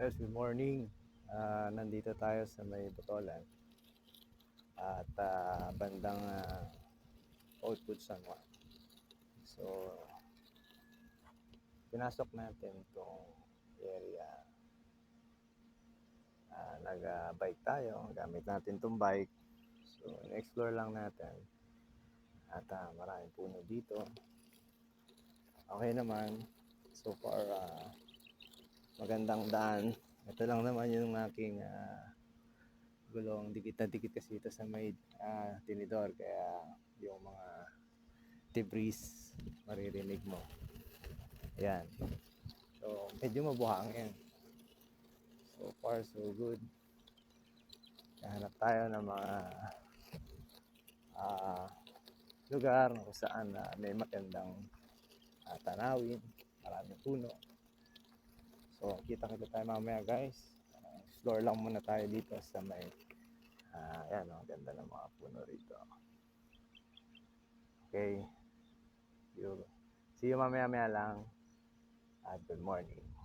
Yes, good morning. Ah, nandito tayo sa may Botolan. At ah, bandang uh, Food San Juan. So, pinasok natin itong area. Ah, Nag-bike tayo. Gamit natin itong bike. So, explore lang natin. At ah, maraming puno dito. Okay naman. So far, ah, magandang daan. Ito lang naman yung aking ah, gulong dikit na dikit kasi ito sa may ah, tinidor kaya yung mga debris maririnig mo. Ayan. So, medyo mabuhangin. So far, so good. Hanap tayo ng mga ah, lugar kung saan ah, may magandang ah, tanawin, maraming puno. So, kita-kita tayo mamaya guys. Uh, explore lang muna tayo dito sa may, ah, ayan o, ganda ng mga puno rito. Okay. See you, see you mamaya-maya lang. At good morning.